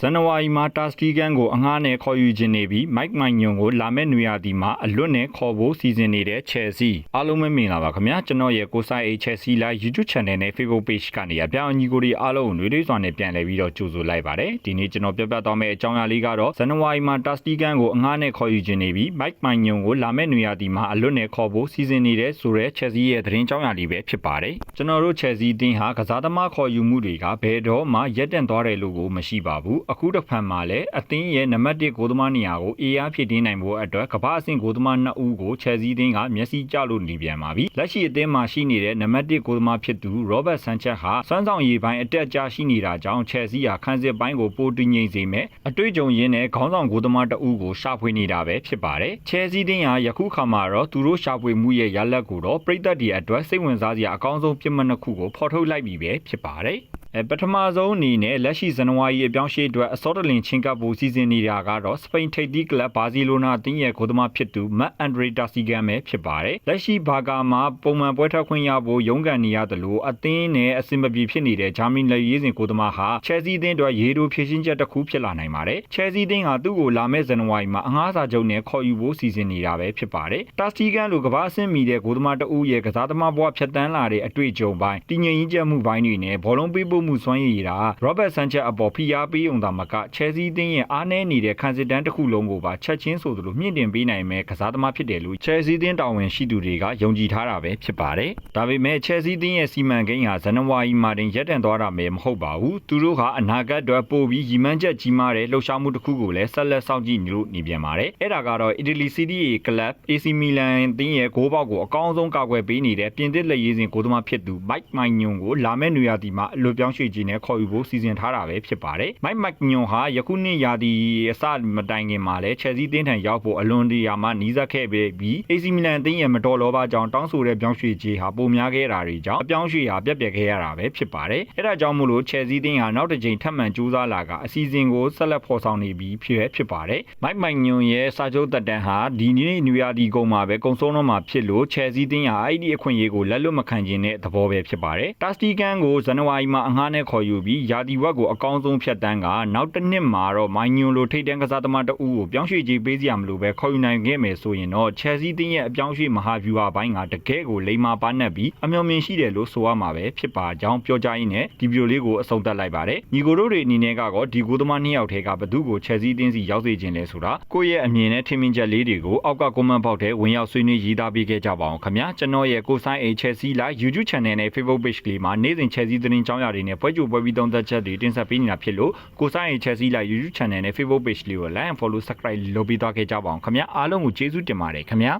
ဇန်နဝါရီမှာတာစတီကန်ကိုအငှားနဲ့ခေါ်ယူခြင်းနေပြီးမိုက်မိုင်ညွန်ကိုလာမယ့်နွေရာသီမှာအလွတ်နဲ့ခေါ်ဖို့စီစဉ်နေတဲ့ချယ်ဆီအားလုံးပဲမင်္ဂလာပါခင်ဗျာကျွန်တော်ရဲ့ကိုဆိုင်အေချယ်ဆီလာ YouTube Channel နဲ့ Facebook Page ကနေအပြောင်းအညီကိုတွေအားလုံးကိုနှွေးထွေးစွာနဲ့ပြန်လည်ပြီးတော့ကြိုဆိုလိုက်ပါတယ်ဒီနေ့ကျွန်တော်ပြပြသွားမယ့်အကြောင်းအရာလေးကတော့ဇန်နဝါရီမှာတာစတီကန်ကိုအငှားနဲ့ခေါ်ယူခြင်းနေပြီးမိုက်မိုင်ညွန်ကိုလာမယ့်နွေရာသီမှာအလွတ်နဲ့ခေါ်ဖို့စီစဉ်နေတဲ့ဆိုတဲ့ချယ်ဆီရဲ့သတင်းကြောင်းအရာလေးပဲဖြစ်ပါတယ်ကျွန်တော်တို့ချယ်ဆီအသင်းဟာကစားသမားခေါ်ယူမှုတွေကဘယ်တော့မှရက်တန့်သွားတယ်လို့ကိုမရှိပါဘူးအခုတစ်ဖက်မှာလည်းအသင်းရဲ့နံပါတ်1ဂိုးသမားနေရာကိုအေးအားဖြစ်တင်းနိုင်ဖို့အတွက်ကမ္ဘာအဆင့်ဂိုးသမား2ဦးကိုချယ်ဆီအသင်းကမျက်စိကျလို့နေပြန်ပါပြီလက်ရှိအသင်းမှာရှိနေတဲ့နံပါတ်1ဂိုးသမားဖြစ်သူရောဘတ်ဆန်ချက်ဟာစွမ်းဆောင်ရည်ပိုင်းအတက်အကျရှိနေတာကြောင့်ချယ်ဆီဟာခန်းစစ်ပိုင်းကိုပိုတည်ငြိမ်စေမဲ့အတွေ့အကြုံရင်းနဲ့ခေါင်းဆောင်ဂိုးသမား2ဦးကိုရှာဖွေနေတာပဲဖြစ်ပါတယ်ချယ်ဆီအသင်းဟာယခုခါမှာတော့သူတို့ရှာဖွေမှုရဲ့ရလဒ်ကိုတော့ပြည်သက်တွေအတွက်စိတ်ဝင်စားစရာအကောင်းဆုံးပြစ်မှတ်နှစ်ခုကိုဖော်ထုတ်လိုက်ပြီပဲဖြစ်ပါတယ်အဲ ပထမဆုံးအနေနဲ့လက်ရှိဇန်နဝါရီအပြောင်းရှေ့အတွက်အစောတလင်ချင်းကပ်ဖို့စီစဉ်နေတာကတော့စပိန်ထိပ်သီးကလပ်ဘာစီလိုနာအသင်းရဲ့ဂိုးသမားဖြစ်သူမတ်အန်ဒရီတာစီဂန်ပဲဖြစ်ပါတယ်လက်ရှိဘာကာမှာပုံမှန်ပွဲထွက်ခွင့်ရဖို့ရုန်းကန်နေရတယ်လို့အသင်းနဲ့အဆင်မပြေဖြစ်နေတဲ့ဂျာမနီလက်ရေးစဉ်ဂိုးသမားဟာချယ်ဆီအသင်းအတွက်ရေတိုဖြည့်ရှင်းချက်တစ်ခုဖြစ်လာနိုင်ပါတယ်ချယ်ဆီအသင်းဟာသူ့ကိုလာမယ့်ဇန်နဝါရီမှာအငှားစာချုပ်နဲ့ခေါ်ယူဖို့စီစဉ်နေတာပဲဖြစ်ပါတယ်တာစတီကန်လိုကမ္ဘာအဆင့်မီတဲ့ဂိုးသမားတဦးရဲ့ကစားသမားဘဝဖြတ်တန်းလာတဲ့အတွေ့အကြုံပိုင်းတည်ငြိမ်ရင်းချက်မှုပိုင်းတွေနဲ့ဘောလုံးပေးပို့မှုစွမ်းရည်တာရောဘတ်ဆန်ချက်အပေါ်ဖိအားပေးုံသာမကချယ်ဆီအသင်းရဲ့အားနည်းနေတဲ့ခံစစ်တမ်းတစ်ခုလုံးကိုပါချက်ချင်းဆိုသလိုမြင့်တင်ပေးနိုင်မဲ့ကစားသမားဖြစ်တယ်လို့ချယ်ဆီအသင်းတာဝန်ရှိသူတွေကယုံကြည်ထားတာပဲဖြစ်ပါတယ်ဒါပေမဲ့ချယ်ဆီအသင်းရဲ့စီမံကိန်းဟာဇန်နဝါရီမှာတင်ရပ်တန့်သွားတာမျိုးမဟုတ်ပါဘူးသူတို့ကအနာဂတ်အတွက်ပို့ပြီးရည်မှန်းချက်ကြီးမားတဲ့လှုပ်ရှားမှုတစ်ခုကိုလည်းဆက်လက်စောင့်ကြည့်နေလို့နေပြန်ပါတယ်အဲ့ဒါကတော့အီတလီစီးတီးကလပ် AC မီလန်အသင်းရဲ့ဂိုးပေါက်ကိုအကောင်းဆုံးကာကွယ်ပေးနေတဲ့ပြင်သစ်လက်ရေးစဉ်ဂိုးသမားဖြစ်သူမိုက်မိုင်ညွန်ကိုလာမယ့်နွေရာသီမှာအလွတ်ပြောင်းရွှေ့ခြင်းနဲ့ခေါ်ယူဖို့စီစဉ်ထားတာပဲဖြစ်ပါတယ်မိုက်မိုက်ညွန်ဟာယခုနှစ်ရာသီအစမတိုင်ခင်မှာလည်းချယ်ဆီအသင်းထံရောက်ဖို့အလွန်တရာမှနီးစပ်ခဲ့ပြီး AC မီလန်အသင်းရဲ့မတော်လောပါကြောင့်တောင်းဆိုတဲ့ပြောင်းရွှေ့ခြင်းဟာပိုများခဲ့တာတွေကြောင့်အပြောင်းရွှေ့ဟာပြက်ပြက်ခဲ့ရတာပဲဖြစ်ပါတယ်အဲ့ဒါကြောင့်မို့လို့ချယ်ဆီအသင်းဟာနောက်တစ်ကြိမ်ထပ်မံကြိုးစားလာကအစီအစဉ်ကိုဆက်လက်ဖော်ဆောင်နေပြီးဖြစ်ဖြစ်ပါတယ်မိုက်မိုက်ညွန်ရဲ့စာချုပ်တက်တန်းဟာဒီနေ့နွေရာသီကုန်မှာပဲကုံဆုံးတော့မှာဖြစ်လို့ချယ်ဆီအသင်းဟာအဲ့ဒီအခွင့်အရေးကိုလက်လွတ်မခံခြင်းတဲ့သဘောပဲဖြစ်ပါတယ်တာစတီကန်ကိုဇန်နဝါရီမှာအငှားနဲ့ခေါ်ယူပြီးယာတီဝက်ကိုအကောင်းဆုံးဖြတ်တန်းကနောက်တစ်နှစ်မှာတော့မိုင်ညွန်လိုထိတ်တန်းကစားသမားတအူးကိုပြောင်းရွှေ့ခြင်းပေးစရာမလိုပဲခေါ်ယူနိုင်ခဲ့မယ်ဆိုရင်တော့ချယ်ဆီအသင်းရဲ့အပြောင်းရွှေ့မဟာဗျူဟာပိုင်းကတကယ်ကိုလိမ္မာပါနှက်ပြီးအမျှော်မြင်ရှိတယ်လို့ဆိုရမှာပဲဖြစ်ပါကြောင်းပြောကြားရင်းနဲ့ဒီဗီဒီယိုလေးကိုအဆုံးသတ်လိုက်ပါတယ်ညီကိုတို့တွေအနေနဲ့ကတော့ဒီကိုသမားနှစ်ယောက်ထဲကဘသူကိုချယ်ဆီအသင်းစီရောက်စေခြင်းလဲဆိုတာကိုယ့်ရဲ့အမြင်နဲ့ထင်မြင်ချက်လေးတွေကိုအောက်ကကွန်မန့်ဘောက်ထဲဝင်ရောက်ဆွေးနွေးရေးသားပေးခဲ့ကြပါအောင်ခင်ဗျာကျွန်တော်ရဲ့ကိုဆိုင်အိချယ်ဆီလာ YouTube Channel နဲ့ Facebook Page ကလေးမှာနေ့စဉ်ချယ်ဆီသတင်းကြောင်းရာတွေနဲ့ပွဲကြိုပွဲပြီးသုံးသက်ချက်တွေတင်ဆက်ပေးနေတာဖြစ်လို့ကိုဆိုင်အိချယ်ဆီလာ YouTube Channel နဲ့ Facebook Page လေးကို Like and Follow Subscribe လုပ်ပေးသွားခဲ့ကြပါအောင်ခင်ဗျာအားလုံးကိုကျေးဇူးတင်ပါတယ်ခင်ဗျာ